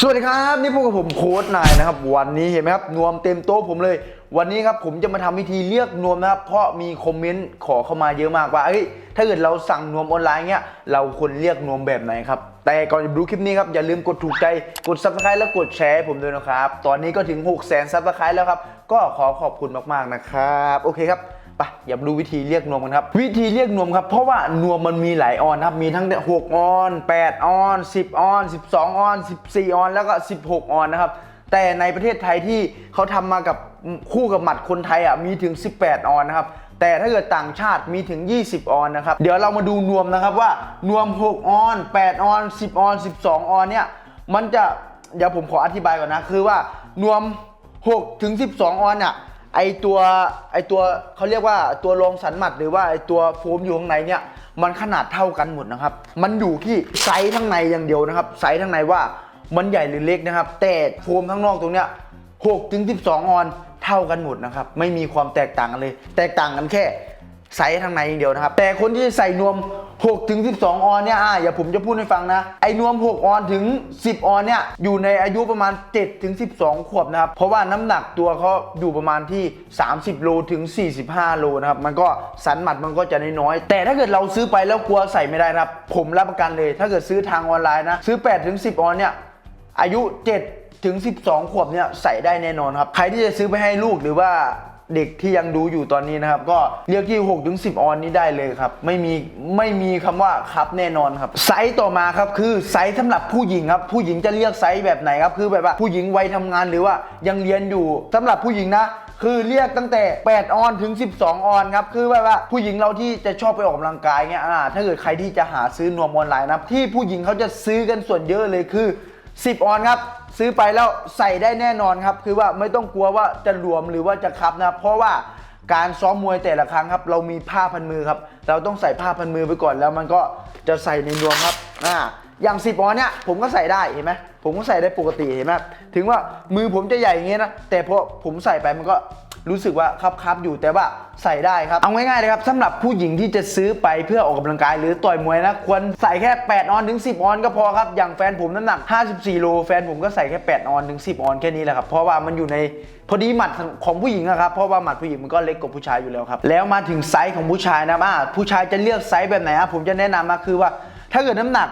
สวัสดีครับนี่พวกกับผมโค้ดนายนะครับวันนี้เห็นไหมครับนวมเต็มโต๊ะผมเลย วันนี้ครับผมจะมาทำวิธีเรียกนวมนะครับเพราะมีคอมเมนต์ขอเข้ามาเยอะมากว่าเอ้ยถ้าเกิดเราสั่งนวมออนไลน์เงี้ยเราควรเรียกนวมแบบไหนครับแต่ก่อนจะดูคลิปนี้ครับอย่าลืมกดถูกใจกด subscribe และกดแชร์ผมด้วยนะครับตอนนี้ก็ถึง6 0 0 0 0 0 subscribe แล้วครับก็ขอขอบคุณมากๆนะครับโอเคครับ ไปอย่าดูวิธีเรียกนวมกันครับ วิธีเรียกนวมครับ เพราะว่านวมมันมีหลายออนครับ มีทั้ง6ออน8ออน10ออน12ออน14ออน แล้วก็16ออนนะครับ แต่ในประเทศไทยที่เขาทำมากับคู่กับหมัดคนไทยอะมีถึง 18 ออนนะครับแต่ถ้าเกิดต่างชาติมีถึง 20 ออนนะครับ เดี๋ยวเรามาดูนวมนะครับว่านวม 6 ออน 8 ออน 10 ออน 12 ออนเนี่ย มันจะ เดี๋ยวผมขออธิบายก่อนนะ คือว่านวม 6 ถึง 12 ออนเนี่ย ไอตัวไอตัวเขาเรียกว่าตัวรองสันหมัดหรือว่าไอตัวโฟมอยู่ข้างในเนี่ยมันขนาดเท่ากันหมดนะครับ มันอยู่ที่ไซส์ข้างในอย่างเดียวนะครับ ไซส์ข้างในว่ามันใหญ่หรือเล็กนะครับ แต่โฟมข้างนอกตรงเนี้ยหกถึงสิบสออนเท่ากันหมดนะครับ ไม่มีความแตกต่างกันเลย แตกต่างกันแค่ ไซส์ข้างในอย่างเดียวนะครับ แต่คนที่ใส่นวม 6 ถึง 12 ออนเนี่ยอะอย่าผมจะพูดให้ฟังนะ ไอ้นวม 6 ออนถึง 10 ออนเนี่ย อยู่ในอายุประมาณ 7 ถึง 12 ขวบนะครับ เพราะว่าน้ำหนักตัวเขาอยู่ประมาณที่ 30 โลถึง 45 โลนะครับ มันก็สันหมัดมันก็จะน้อยๆแต่ถ้าเกิดเราซื้อไปแล้วกลัวใส่ไม่ได้นะครับ ผมรับประกันเลย ถ้าเกิดซื้อทางออนไลน์นะ ซื้อ 8 ถึง 10 ออนเนี่ย อายุ 7ถึง 12 ขวบเนี่ยใส่ได้แน่นอนครับ ใครที่จะซื้อไปให้ลูกหรือว่า เด็กที่ยังดูอยู่ตอนนี้นะครับ ก็เรียกที่6ถึง10 ออนนี้ได้เลยครับ ไม่มีไม่มีคำว่าครับแน่นอนครับ ไซส์ต่อมาครับคือไซส์สำหรับผู้หญิงครับ ผู้หญิงจะเรียกไซส์แบบไหนครับ คือแบบว่าผู้หญิงวัยทำงานหรือว่ายังเรียนอยู่สำหรับผู้หญิงนะ คือเรียกตั้งแต่ 8 ออนถึง 12 ออนครับ คือแบบว่าผู้หญิงเราที่จะชอบไปออกกำลังกายเงี้ยอ่าถ้าเกิดใครที่จะหาซื้อนวมออนไลน์นะที่ผู้หญิงเขาจะซื้อกันส่วนเยอะเลยคือ 10 ออนครับ ซื้อไปแล้วใส่ได้แน่นอนครับ คือว่าไม่ต้องกลัวว่าจะหลวมหรือว่าจะคับนะ เพราะว่าการซ้อมมวยแต่ละครั้งครับ เรามีผ้าพันมือครับ เราต้องใส่ผ้าพันมือไปก่อนแล้วมันก็จะใส่ในนวมครับอ่าอย่าง10ออนเนี่ยผมก็ใส่ได้เห็นไหมผมก็ใส่ได้ปกติเห็นไหมถึงว่ามือผมจะใหญ่อย่างเงี้ยนะแต่พอผมใส่ไปมันก็ รู้สึกว่าครับครับอยู่แต่ว่าใส่ได้ครับ เอาง่ายๆเลยครับสำหรับผู้หญิงที่จะซื้อไปเพื่อออกกำลังกายหรือต่อยมวยนะ ควรใส่แค่ 8 ออนถึง 10 ออนก็พอครับ อย่างแฟนผมน้ำหนัก 54 โล แฟนผมก็ใส่แค่ 8 ออนถึง 10 ออนแค่นี้แหละครับ เพราะว่ามันอยู่ในพอดีหมัดของผู้หญิงอะครับ เพราะว่าหมัดผู้หญิงมันก็เล็กกว่าผู้ชายอยู่แล้วครับ แล้วมาถึงไซส์ของผู้ชายนะอ่าผู้ชายจะเลือกไซส์แบบไหนอะผมจะแนะนำมาคือว่า ถ้าเกิดน้ำหนัก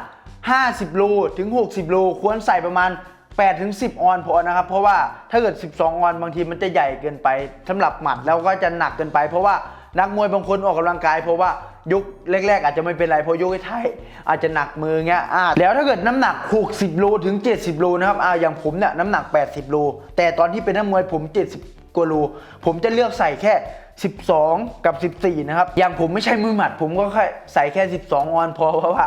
50 โลถึง 60 โล ควรใส่ประมาณ 8ถึง10 ออนพอนะครับ เพราะว่าถ้าเกิด 12 ออนบางทีมันจะใหญ่เกินไปสำหรับหมัดแล้วก็จะหนักเกินไป เพราะว่านักมวยบางคนออกกำลังกาย เพราะว่ายุคแรก ๆ อาจจะไม่เป็นไรเพราะยุคท้ายอาจจะหนักมือเงี้ยอ่าแล้วถ้าเกิดน้ำหนัก 60โลถึง 70โลนะครับอ่าอย่างผมเนี่ยน้ำหนัก 80โลแต่ตอนที่เป็นนักมวยผม 70กว่าโลผมจะเลือกใส่แค่ 12 กับ 14 นะครับอย่างผมไม่ใช่มือหมัด ผมก็แค่ใส่แค่ 12 ออนพอเพราะว่า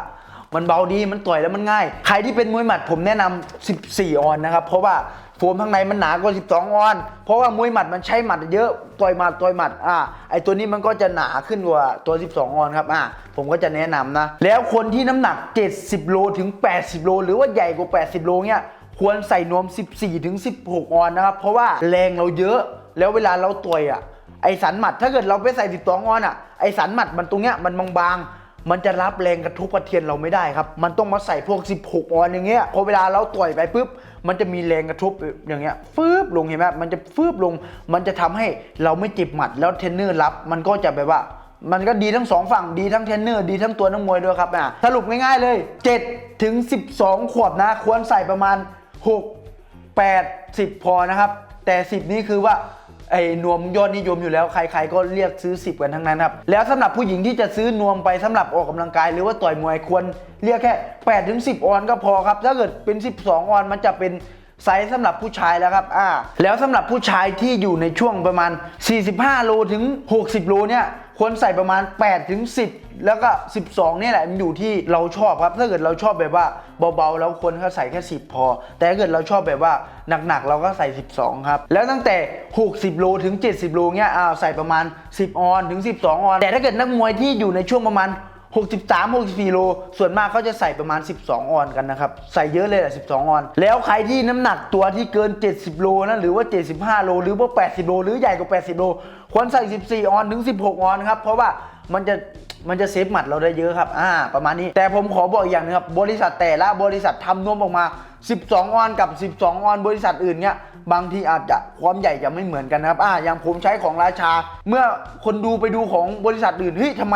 มันเบาดีมันต่อยแล้วมันง่าย ใครที่เป็นมวยหมัดผมแนะนำ14 ออนนะครับ เพราะว่าโฟมข้างในมันหนากว่า 12 ออน เพราะว่ามวยหมัดมันใช้หมัดเยอะ ต่อยหมัดต่อยหมัด อ่า ไอตัวนี้มันก็จะหนาขึ้นกว่าตัว 12 ออนครับ อ่า ผมก็จะแนะนำนะ แล้วคนที่น้ำหนัก 70 โลถึง 80 โล หรือว่าใหญ่กว่า 80 โลเนี่ย ควรใส่นวม 14 ถึง 16 ออนนะครับ เพราะว่าแรงเราเยอะ แล้วเวลาเราต่อยอะ ไอสันหมัด ถ้าเกิดเราไปใส่ 12 ออนอะ ไอสันหมัดมันตรงเนี้ยมันบางๆ มันจะรับแรงกระทบกระเทียนเราไม่ได้ครับ มันต้องมาใส่พวก 16ออนอย่างเงี้ยพอเวลาเราต่อยไปปุ๊บมันจะมีแรงกระทบอย่างเงี้ยฟืบลงเห็นไหมมันจะฟืบลง มันจะทำให้เราไม่เจ็บหมัดแล้วเทรนเนอร์รับ มันก็จะแบบว่า มันก็ดีทั้งสองฝั่งดีทั้งเทรนเนอร์ดีทั้งตัวนักมวยด้วยครับอะสรุปง่ายๆเลย7ถึง12 ขวบนะ ควรใส่ประมาณ 6 8 10 พอนะครับ แต่ 10 นี่คือว่า ไอ้นวมยอดนิยมอยู่แล้วใคร ๆ ก็เรียกซื้อ 10 กันทั้งนั้นครับ แล้วสำหรับผู้หญิงที่จะซื้อนวมไปสำหรับออกกำลังกาย หรือว่าต่อยมวยควรเรียกแค่8ถึง10 ออนก็พอครับ ถ้าเกิดเป็น 12 ออนมันจะเป็นไซส์สำหรับผู้ชายแล้วครับ อ่า แล้วสำหรับผู้ชายที่อยู่ในช่วงประมาณ 45 โลถึง 60 โลเนี่ย ควรใส่ประมาณ8ถึง10 แล้วก็ 12เนี่ยแหละมันอยู่ที่เราชอบครับ ถ้าเกิดเราชอบแบบว่าเบาๆแล้วควรก็ใส่แค่ 10 พอ แต่ถ้าเกิดเราชอบแบบว่าหนักๆ เราก็ใส่ 12 ครับ แล้วตั้งแต่ 60 โลถึง 70 โลเงี้ยอ้าวใส่ประมาณ 10 ออนถึง 12 ออน แต่ถ้าเกิดนักมวยที่อยู่ในช่วงประมาณ63 64โล ส่วนมากเขาจะใส่ประมาณ 12 ออนกันนะครับ ใส่เยอะเลยแหละ 12 ออน แล้วใครที่น้ำหนักตัวที่เกิน 70 โลนะ หรือว่า 75 โล หรือว่า 80 โล หรือใหญ่กว่า 80 โล ควรใส่ 14 ออน ถึง 16 ออนครับ เพราะว่ามันจะ มันจะเซฟหมัดเราได้เยอะครับ อ่า ประมาณนี้ แต่ผมขอบอกอีกอย่างหนึงครับ บริษัทแต่ละบริษัททำนวมออกมา 12 ออนกับ 12 ออน บริษัทอื่นเนี่ยบางทีอาจจะความใหญ่จะไม่เหมือนกันนะครับ อ่า อย่างผมใช้ของราชา เมื่อคนดูไปดูของบริษัทอื่น เฮ้ยทำไม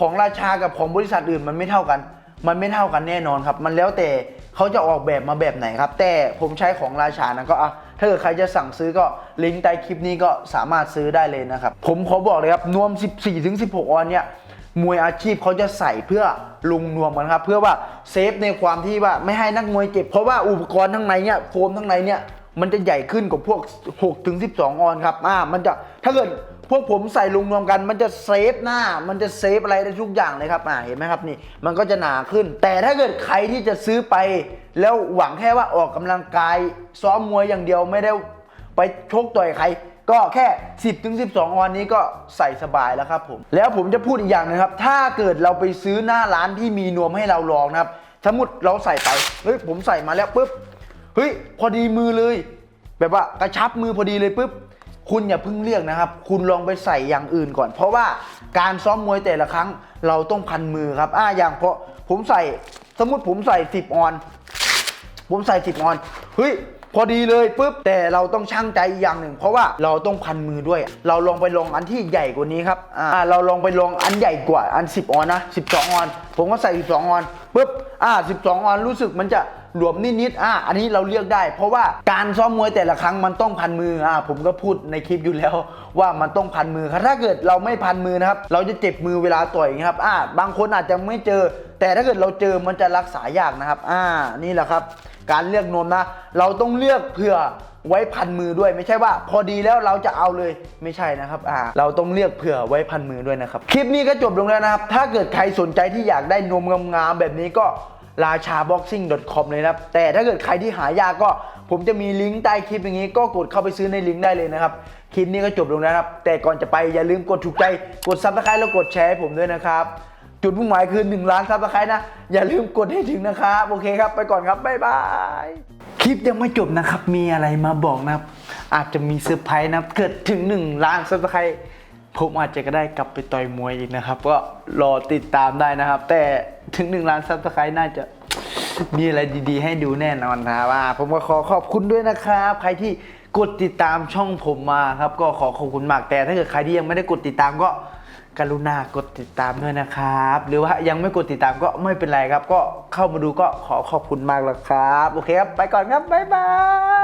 ของราชากับของบริษัทอื่นมันไม่เท่ากัน มันไม่เท่ากันแน่นอนครับ มันแล้วแต่เขาจะออกแบบมาแบบไหนครับ แต่ผมใช้ของราชานะก็อะถ้าเกิดใครจะสั่งซื้อก็ลิงก์ใต้คลิปนี้ก็สามารถซื้อได้เลยนะครับ ผมขอบอกเลยครับ นวม 14-16 ออนเนี่ย มวยอาชีพเขาจะใส่เพื่อลุงนวมกันครับเพื่อว่าเซฟในความที่ว่าไม่ให้นักมวยเจ็บเพราะว่าอุปกรณ์ทั้งในเนี่ยโฟมทั้งในเนี่ยมันจะใหญ่ขึ้นกว่าพวก6ถึง12 ออนครับอ่ามันจะถ้าเกิดพวกผมใส่ลุงนวมกัน มันจะเซฟหน้า มันจะเซฟอะไรได้ทุกอย่างเลยครับอ่าเห็นไหมครับนี่ มันก็จะหนาขึ้น แต่ถ้าเกิดใครที่จะซื้อไป แล้วหวังแค่ว่าออกกำลังกายซ้อมมวยอย่างเดียวไม่ได้ไปชกต่อยใคร ก็แค่ 10ถึง12 ออนนี้ก็ใส่สบายแล้วครับผม แล้วผมจะพูดอีกอย่างหนึงครับ ถ้าเกิดเราไปซื้อหน้าร้านที่มีนวมให้เราลองนะครับสมมติเราใส่ไปเฮ้ยผมใส่มาแล้วปุ๊บเฮ้ยพอดีมือเลย แบบว่ากระชับมือพอดีเลยปุ๊บคุณอย่าเพิ่งเลือกนะครับ คุณลองไปใส่อย่างอื่นก่อน เพราะว่าการซ้อมมวยแต่ละครั้งเราต้องพันมือครับอ่าอย่างเพราะผมใส่สมมติผมใส่ 10 ออน ผมใส่สิบออน เฮ้ย พอดีเลยปุ๊บแต่เราต้องช่างใจอย่างหนึ่ง เพราะว่าเราต้องพันมือด้วย เราลองไปลองอันที่ใหญ่กว่านี้ครับอ่าเราลองไปลองอันใหญ่กว่าอัน 10 ออนนะ 12 ออน ผมก็ใส่ 12 ออนปุ๊บอ่า 12 ออนรู้สึกมันจะหลวมนิดๆอ่าอันนี้เราเลือกได้ เพราะว่าการซ้อมมวยแต่ละครั้งมันต้องพันมืออ่าผมก็พูดในคลิปอยู่แล้วว่ามันต้องพันมือครับถ้าเกิดเราไม่พันมือนะครับ เราจะเจ็บมือเวลาต่อยครับอ่าบางคนอาจจะไม่เจอ แต่ถ้าเกิดเราเจอมันจะรักษายากนะครับ อ่านี่แหละครับ การเลือกนมนะ เราต้องเลือกเผื่อไว้พันมือด้วย ไม่ใช่ว่าพอดีแล้วเราจะเอาเลยไม่ใช่นะครับอ่าเราต้องเลือกเผื่อไว้พันมือด้วยนะครับ คลิปนี้ก็จบลงแล้วนะครับ ถ้าเกิดใครสนใจที่อยากได้นมงามๆแบบนี้ก็ราชา boxing com เลยนะครับ แต่ถ้าเกิดใครที่หายากก็ ผมจะมีลิงก์ใต้คลิปอย่างนี้ ก็กดเข้าไปซื้อในลิงก์ได้เลยนะครับ คลิปนี้ก็จบลงแล้วนะครับ แต่ก่อนจะไปอย่าลืมกดถูกใจ กดซับสไครต์แล้วกดแชร์ให้ผมด้วยนะครับ จุดมุ่งหมายคือ 1 ล้านซับสไครต์นะ อย่าลืมกดให้ถึงนะครับ โอเคครับ ไปก่อนครับ บ๊ายบาย คลิปยังไม่จบนะครับ มีอะไรมาบอกนะครับ อาจจะมีเซอร์ไพรส์นะครับ เกิดถึง 1 ล้านซับสไครต์ผมอาจจะก็ได้กลับไปต่อยมวยอีกนะครับ ก็รอติดตามได้นะครับ แต่ถึง 1 ล้านซับสไครต์น่าจะมีอะไรดีๆ ให้ดูแน่นอนนะครับผมก็ขอขอบคุณด้วยนะครับ ใครที่กดติดตามช่องผมมาครับ ก็ขอขอบคุณมากแต่ถ้าเกิดใครที่ยังไม่ได้กดติดตามก็ กรุณากดติดตามด้วยนะครับ หรือว่ายังไม่กดติดตามก็ไม่เป็นไรครับ ก็เข้ามาดูก็ขอขอบคุณมากแล้วครับ โอเคครับ ไปก่อนครับ บ๊ายบาย